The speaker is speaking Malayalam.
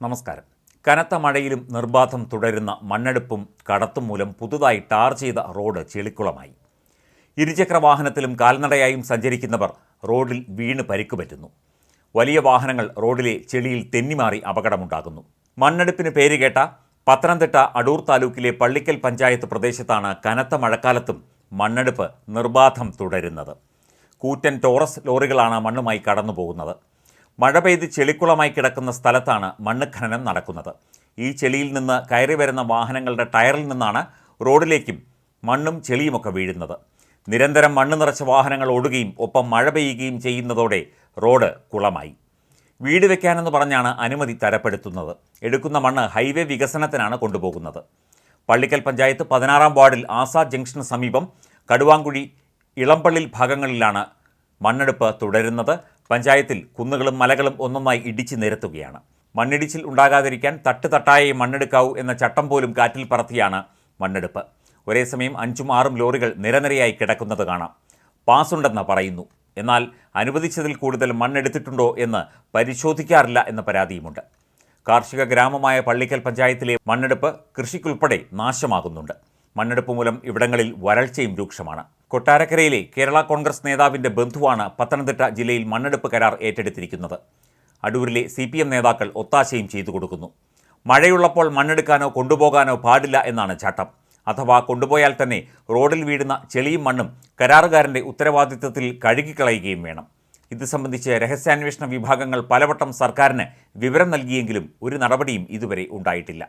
നമസ്കാരം. കനത്ത മഴയിലും നിർബാധം തുടരുന്ന മണ്ണെടുപ്പും കടത്തും മൂലം പുതുതായി ടാർ ചെയ്ത റോഡ് ചെളിക്കുളമായി. ഇരുചക്ര വാഹനത്തിലും കാൽനടയായും സഞ്ചരിക്കുന്നവർ റോഡിൽ വീണ് പരിക്കുപറ്റുന്നു. വലിയ വാഹനങ്ങൾ റോഡിലെ ചെളിയിൽ തെന്നിമാറി അപകടമുണ്ടാകുന്നു. മണ്ണെടുപ്പിന് പേരുകേട്ട പത്തനംതിട്ട അടൂർ താലൂക്കിലെ പള്ളിക്കൽ പഞ്ചായത്ത് പ്രദേശത്താണ് കനത്ത മഴക്കാലത്തും മണ്ണെടുപ്പ് നിർബാധം തുടരുന്നത്. കൂറ്റൻ ടോറസ് ലോറികളാണ് മണ്ണുമായി കടന്നു പോകുന്നത് മഴ പെയ്ത് ചെളിക്കുളമായി കിടക്കുന്ന സ്ഥലത്താണ് മണ്ണ് ഖനനം നടക്കുന്നത്. ഈ ചെളിയിൽ നിന്ന് കയറി വരുന്ന വാഹനങ്ങളുടെ ടയറിൽ നിന്നാണ് റോഡിലേക്കും മണ്ണും ചെളിയുമൊക്കെ വീഴുന്നത്. നിരന്തരം മണ്ണ് നിറച്ച വാഹനങ്ങൾ ഓടുകയും ഒപ്പം മഴ പെയ്യുകയും ചെയ്യുന്നതോടെ റോഡ് കുളമായി. വീട് വെക്കാനെന്ന് പറഞ്ഞാണ് അനുമതി തരപ്പെടുത്തുന്നത്. എടുക്കുന്ന മണ്ണ് ഹൈവേ വികസനത്തിനാണ് കൊണ്ടുപോകുന്നത്. പള്ളിക്കൽ പഞ്ചായത്ത് പതിനാറാം വാർഡിൽ ആസാദ് ജംഗ്ഷന് സമീപം കടുവാങ്കുഴി ഇളമ്പള്ളിൽ ഭാഗങ്ങളിലാണ് മണ്ണെടുപ്പ് തുടരുന്നത്. പഞ്ചായത്തിൽ കുന്നുകളും മലകളും ഒന്നൊന്നായി ഇടിച്ചു നിരത്തുകയാണ്. മണ്ണിടിച്ചിൽ ഉണ്ടാകാതിരിക്കാൻ തട്ട് തട്ടായി മണ്ണെടുക്കാവൂ എന്ന ചട്ടം പോലും കാറ്റിൽ പറത്തിയാണ് മണ്ണെടുപ്പ്. ഒരേ സമയം അഞ്ചും ആറും ലോറികൾ നിരനിരയായി കിടക്കുന്നത് കാണാം. പാസുണ്ടെന്ന് പറയുന്നു. എന്നാൽ അനുവദിച്ചതിൽ കൂടുതൽ മണ്ണെടുത്തിട്ടുണ്ടോ എന്ന് പരിശോധിക്കാറില്ല എന്ന പരാതിയുമുണ്ട്. കാർഷിക ഗ്രാമമായ പള്ളിക്കൽ പഞ്ചായത്തിലെ മണ്ണെടുപ്പ് കൃഷിക്കുൾപ്പെടെ നാശമാകുന്നുണ്ട്. മണ്ണെടുപ്പ് മൂലം ഇവിടങ്ങളിൽ വരൾച്ചയും രൂക്ഷമാണ്. കൊട്ടാരക്കരയിലെ കേരള കോൺഗ്രസ് നേതാവിന്റെ ബന്ധുവാണ് പത്തനംതിട്ട ജില്ലയിൽ മണ്ണെടുപ്പ് കരാർ ഏറ്റെടുത്തിരിക്കുന്നത്. അടൂരിലെ സി പി എം നേതാക്കൾ ഒത്താശയും ചെയ്തു കൊടുക്കുന്നു. മഴയുള്ളപ്പോൾ മണ്ണെടുക്കാനോ കൊണ്ടുപോകാനോ പാടില്ല എന്നാണ് ചട്ടം. അഥവാ കൊണ്ടുപോയാൽ തന്നെ റോഡിൽ വീഴുന്ന ചെളിയും മണ്ണും കരാറുകാരന്റെ ഉത്തരവാദിത്തത്തിൽ കഴുകിക്കളയുകയും വേണം. ഇത് സംബന്ധിച്ച് രഹസ്യാന്വേഷണ വിഭാഗങ്ങൾ പലവട്ടം സർക്കാരിന് വിവരം നൽകിയെങ്കിലും ഒരു നടപടിയും ഇതുവരെ ഉണ്ടായിട്ടില്ല.